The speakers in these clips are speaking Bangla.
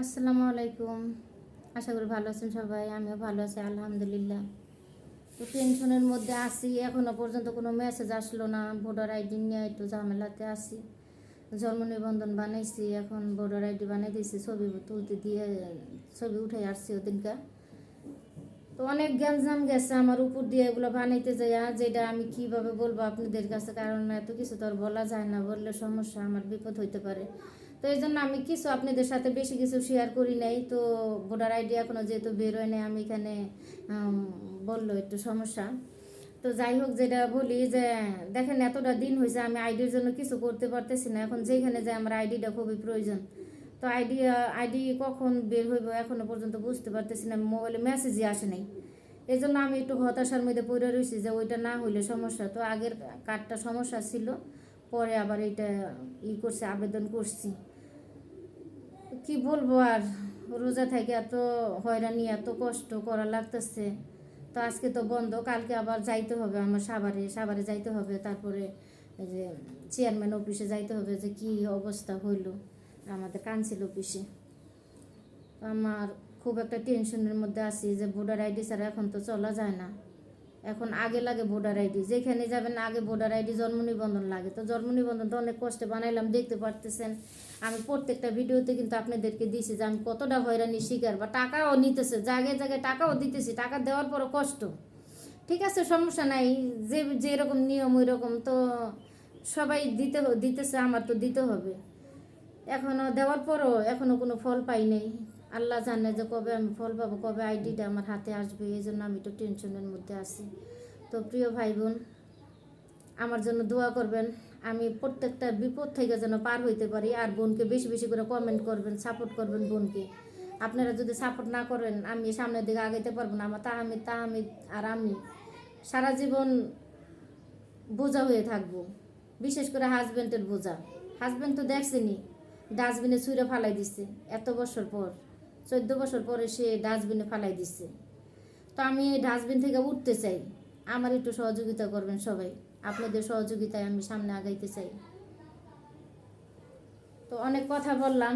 আসসালামু আলাইকুম। আশা করি ভালো আছেন সবাই, আমিও ভালো আছি, আলহামদুলিল্লাহ। তো টেনশনের মধ্যে আছি, এখনও পর্যন্ত কোনো মেসেজ আসলো না ভোটার আইডি নিয়ে একটু ঝামেলাতে আছি। জন্ম নিবন্ধন বানাইছি, এখন ভোটার আইডি বানাই দিয়েছি, ছবি তুলতে দিয়ে, ছবি উঠে আসছি ওদিনকা। তো অনেক গ্যাঞ্জাম গেছে আমার উপর দিয়ে এগুলো বানাইতে যাইয়া, যেটা আমি কীভাবে বলব আপনাদের কাছে, কারণ এত কিছু তো আর বলা যায় না, বললে সমস্যা, আমার বিপদ হইতে পারে। তো এই জন্য আমি কিছু আপনাদের সাথে বেশি কিছু শেয়ার করি নাই। তো ভোটার আইডি এখনও যেহেতু বেরোয় নাই, আমি এখানে বলল একটু সমস্যা। তো যাই হোক, যেটা বলি যে, দেখেন এতটা দিন হয়েছে আমি আইডির জন্য কিছু করতে পারতেছি না। এখন যেখানে যে আমার আইডিটা খুবই প্রয়োজন। তো আইডি আইডি কখন বের হইব এখনও পর্যন্ত বুঝতে পারতেছি না, মোবাইলে মেসেজই আসে নাই। এই জন্য আমি একটু হতাশার মধ্যে পড়ে রয়েছি যে, ওইটা না হইলে সমস্যা। তো আগের কার্ডটা সমস্যা ছিল, পরে আবার এটা ই করছে, আবেদন করছি। কি বলব আর? রোজা থেকে এত হয়রানি, এত কষ্ট করা লাগতেছে। তো আজকে তো বন্ধ, কালকে আবার যাইতে হবে আমার সাভারে সাভারে যাইতে হবে। তারপরে যে চেয়ারম্যান অফিসে যাইতে হবে যে কি অবস্থা হইল। আমাদের কাউন্সিল অফিসে আমার খুব একটা টেনশনের মধ্যে আছি যে ভোটার আইডি ছাড়া এখন তো চলা যায় না। এখন আগে লাগে ভোটার আইডি যেখানে যাবেন আগে ভোটার আইডি জন্ম নিবন্ধন লাগে। তো জন্ম নিবন্ধন তো অনেক কষ্টে বানাইলাম, দেখতে পারতেছেন। আমি প্রত্যেকটা ভিডিওতে কিন্তু আপনাদেরকে দিয়েছি যে আমি কতটা হয়রানি শিকার, বা টাকাও নিতেছে, জায়গায় জায়গায় টাকাও দিতেছি, টাকা দেওয়ার পরও কষ্ট। ঠিক আছে, সমস্যা নাই, যে, যেরকম নিয়ম ওই রকম তো সবাই দিতে দিতেছে, আমার তো দিতে হবে। এখনও দেওয়ার পরও এখনও কোনো ফল পাই নাই। আল্লাহ জানে যে কবে আমি ফল পাবো, কবে আইডিটা আমার হাতে আসবে, এই জন্য আমি একটু টেনশনের মধ্যে আছি। তো প্রিয় ভাই বোন, আমার জন্য দোয়া করবেন, আমি প্রত্যেকটা বিপদ থেকে যেন পার হইতে পারি আর বোনকে বেশি বেশি করে কমেন্ট করবেন সাপোর্ট করবেন বোনকে। আপনারা যদি সাপোর্ট না করেন, আমি সামনের দিকে আগাইতে পারব না। আমার তাহামিদ তাহামিদ আর আমি সারা জীবন বোঝা হয়ে থাকব, বিশেষ করে হাজব্যান্ডের বোঝা। হাজব্যান্ড তো দেখছেনি ডাস্টবিনে ছুঁড়ে ফালাই দিছে, এত বছর পর। চোদ্দ বছর পরে সে ডাস্টবিনে ফালাই দিচ্ছে তো আমি এই ডাস্টবিন থেকে উঠতে চাই। আমার একটু সহযোগিতা করবেন সবাই। আপনাদের সহযোগিতায় আমি সামনে আগাইতে চাই। তো অনেক কথা বললাম।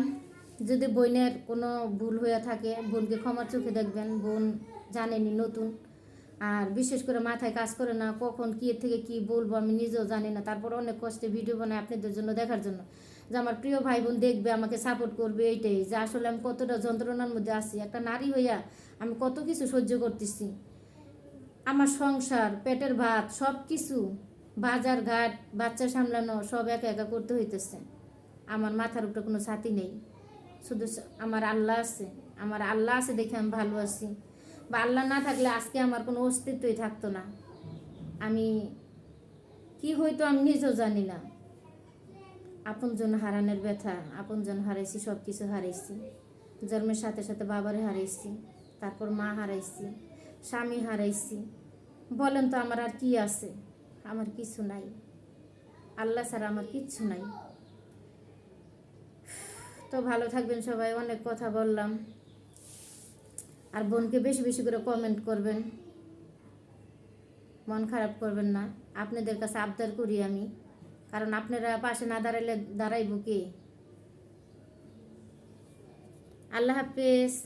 যদি বোনের কোনো ভুল হয়ে থাকে, বোনকে ক্ষমার চোখে দেখবেন। বোন জানেনি নতুন। আর বিশেষ করে মাথায় কাজ করে না, কখন কি থেকে কি বলব আমি নিজেও জানি না। তারপর অনেক কষ্টে ভিডিও বানাই আপনাদের জন্য দেখার জন্য। যে আমার প্রিয় ভাই বোন দেখবে, আমাকে সাপোর্ট করবে এইটাই। যে আসলে আমি কতটা যন্ত্রণার মধ্যে আছি। একটা নারী হইয়া আমি কত কিছু সহ্য করতেছি। আমার সংসার, পেটের ভাত সব কিছু বাজার ঘাট, বাচ্চা সামলানো, সব একা একা করতে হইতেছে। আমার মাথার উপরে কোনো ছাতি নেই। শুধু আমার আল্লাহ আছে। আমার আল্লাহ আছে দেখে আমি ভালো আছি। বা আল্লাহ না থাকলে আজকে আমার কোনো অস্তিত্বই থাকতো না। আমি কি হয়তো আমি নিজেও জানি না। আপনজন হারানোর ব্যথা, আপনজন হারাইছি সব কিছু হারাইছি। জন্মের সাথে সাথে বাবারে হারাইছি, তারপর মা হারাইছি, স্বামী হারাইছি। বলেন তো আমার আর কি আছে? আমার কিছু নাই। আল্লাহ ছাড়া আমার কিচ্ছু নাই। তো ভালো থাকবেন সবাই, অনেক কথা বললাম। আর বোনকে বেশি বেশি করে কমেন্ট করবেন। মন খারাপ করবেন না। আপনাদের কাছে আবদার করি আমি। কারণ আপনারা পাশে না দাঁড়াইলে দাঁড়াইব কে? আল্লাহ হাফেজ।